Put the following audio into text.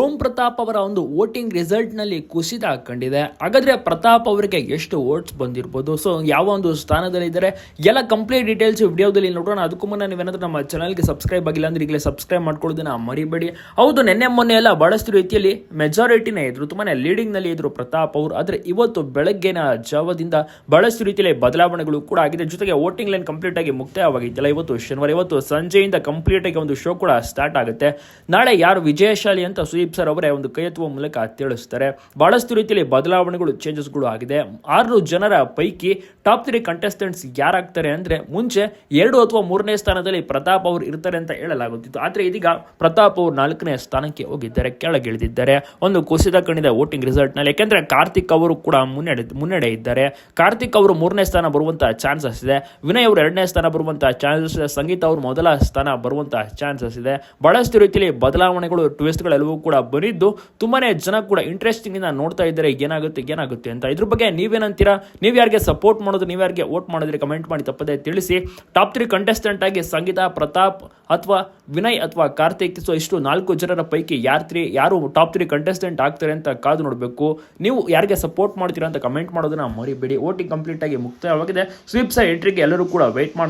Rome Pratap ಅವರ ಒಂದು voting ರಿಸಲ್ಟ್ನಲ್ಲಿ ಕುಸಿತ ಕಂಡಿದೆ. ಹಾಗಾದ್ರೆ ಪ್ರತಾಪ್ ಅವರಿಗೆ ಎಷ್ಟು ವೋಟ್ಸ್ ಬಂದಿರ್ಬೋದು? ಸೊ ಯಾವ ಒಂದು ಸ್ಥಾನದಲ್ಲಿ ಇದ್ದಾರೆ? ಎಲ್ಲ ಕಂಪ್ಲೀಟ್ ಡೀಟೇಲ್ಸ್ ವಿಡಿಯೋದಲ್ಲಿ ನೋಡೋಣ. ಅದಕ್ಕೂ ಮುನ್ನ ನೀವೇನಾದ್ರೂ ನಮ್ಮ ಚಾನಲ್ಗೆ ಸಬ್ಸ್ಕ್ರೈಬ್ ಆಗಿಲ್ಲ ಅಂದ್ರೆ ಈಗಲೇ ಸಬ್ಸ್ಕ್ರೈಬ್ ಮಾಡ್ಕೊಳ್ಳೋದನ್ನ ಮರಿಬೇಡಿ. ಹೌದು, ನಿನ್ನೆ ಮೊನ್ನೆ ಎಲ್ಲ ಬಹಳಷ್ಟು ರೀತಿಯಲ್ಲಿ ಮೆಜಾರಿಟಿನೇ ಇದ್ರು. ತುಂಬಾನೇ ಲೀಡಿಂಗ್ನಲ್ಲಿ ಇದ್ರು ಪ್ರತಾಪ್ ಅವರು. ಆದ್ರೆ ಇವತ್ತು ಬೆಳಗ್ಗೆನ ಜಾವದಿಂದ ಬಹಳಷ್ಟು ರೀತಿಯಲ್ಲಿ ಬದಲಾವಣೆಗಳು ಕೂಡ ಆಗಿದೆ. ಜೊತೆಗೆ ವೋಟಿಂಗ್ ಲೈನ್ ಕಂಪ್ಲೀಟ್ ಆಗಿ ಮುಕ್ತಾಯವಾಗಿದ್ದಿಲ್ಲ. ಇವತ್ತು ಶನಿವಾರ, ಇವತ್ತು ಸಂಜೆಯಿಂದ ಕಂಪ್ಲೀಟ್ ಆಗಿ ಒಂದು ಶೋ ಕೂಡ ಸ್ಟಾರ್ಟ್ ಆಗುತ್ತೆ. ನಾಳೆ ಯಾರು ವಿಜಯಶಾಲಿ ಅಂತ ಸುದೀಪ್ ಸರ್ ಅವರೇ ಒಂದು ಕೈ ಮೂಲಕ ತಿಳಿಸ್ತಾರೆ. ಬಹಳಷ್ಟು ರೀತಿಯಲ್ಲಿ ಬದಲಾವಣೆಗಳು ಚೇಂಜಸ್ಗಳು ಆಗಿದೆ. ಆರು ಜನರ ಪೈಕಿ ಟಾಪ್ ತ್ರೀ ಕಂಟೆಸ್ಟೆಂಟ್ಸ್ ಯಾರಾಗ್ತಾರೆ ಅಂದ್ರೆ ಮುಂಚೆ ಎರಡು ಅಥವಾ ಮೂರನೇ ಸ್ಥಾನದಲ್ಲಿ ಪ್ರತಾಪ್ ಅವರು ಇರ್ತಾರೆ ಅಂತ ಹೇಳಲಾಗುತ್ತಿತ್ತು. ಆದರೆ ಇದೀಗ ಪ್ರತಾಪ್ ಅವರು ನಾಲ್ಕನೇ ಸ್ಥಾನಕ್ಕೆ ಹೋಗಿದ್ದಾರೆ, ಕೆಳಗಿಳಿದಿದ್ದಾರೆ. ಒಂದು ಕುಸಿದ ಕಣಿದ ವೋಟಿಂಗ್ ರಿಸಲ್ಟ್ನಲ್ಲಿ. ಯಾಕೆಂದ್ರೆ ಕಾರ್ತಿಕ್ ಅವರು ಕೂಡ ಮುನ್ನಡೆ ಮುನ್ನಡೆ ಇದ್ದಾರೆ. ಕಾರ್ತಿಕ್ ಅವರು ಮೂರನೇ ಸ್ಥಾನ ಬರುವಂತಹ ಚಾನ್ಸಸ್ ಇದೆ. ವಿನಯ್ ಅವರು ಎರಡನೇ ಸ್ಥಾನ ಬರುವಂತಹ ಚಾನ್ಸಸ್ ಇದೆ. ಸಂಗೀತ ಅವರು ಮೊದಲ ಸ್ಥಾನ ಬರುವಂತಹ ಚಾನ್ಸಸ್ ಇದೆ. ಬಹಳಷ್ಟು ರೀತಿಯಲ್ಲಿ ಬದಲಾವಣೆಗಳು ಟ್ವಿಸ್ಟ್ಗಳೆಲ್ಲವೂ ಕೂಡ ಬಂದಿದ್ದು ತುಂಬಾನೇ ಜನ ಕೂಡ ಇಂಟ್ರೆಸ್ಟಿಂಗ್ ಇಂದ ನೋಡ್ತಾ ಇದ್ದಾರೆ ಏನಾಗುತ್ತೆ ಏನಾಗುತ್ತೆ ಅಂತ. ಇದ್ರ ಬಗ್ಗೆ ನೀವೇನಂತೀರಾ? ನೀವು ಯಾರಿಗೆ ಸಪೋರ್ಟ್ ಮಾಡೋದು, ನೀವು ಯಾರಿಗೆ ವೋಟ್ ಮಾಡಿದ್ರೆ ಕಮೆಂಟ್ ಮಾಡಿ ತಪ್ಪದೆ ತಿಳಿಸಿ. ಟಾಪ್ ತ್ರೀ ಕಂಟೆಸ್ಟೆಂಟ್ ಆಗಿ ಸಂಗೀತ, ಪ್ರತಾಪ್ ಅಥವಾ ವಿನಯ್ ಅಥವಾ ಕಾರ್ತಿಕ್. ಸೊ ಇಷ್ಟು ನಾಲ್ಕು ಜನರ ಪೈಕಿ ಯಾರು ತ್ರೀ, ಯಾರು ಟಾಪ್ ತ್ರೀ ಕಂಟೆಸ್ಟೆಂಟ್ ಆಗ್ತಾರೆ ಅಂತ ಕಾದು ನೋಡಬೇಕು. ನೀವು ಯಾರಿಗೆ ಸಪೋರ್ಟ್ ಮಾಡ್ತೀರಾ ಅಂತ ಕಮೆಂಟ್ ಮಾಡೋದನ್ನ ಮರಿಬೇಡಿ. ಓಟಿಂಗ್ ಕಂಪ್ಲೀಟ್ ಆಗಿ ಮುಕ್ತಾಯವಾಗಿದೆ. ಸ್ವೀಪ್ಸ್ ಎಂಟ್ರಿಗೆ ಎಲ್ಲರೂ ಕೂಡ ವೆಯ್ಟ್ ಮಾಡ್ತಾರೆ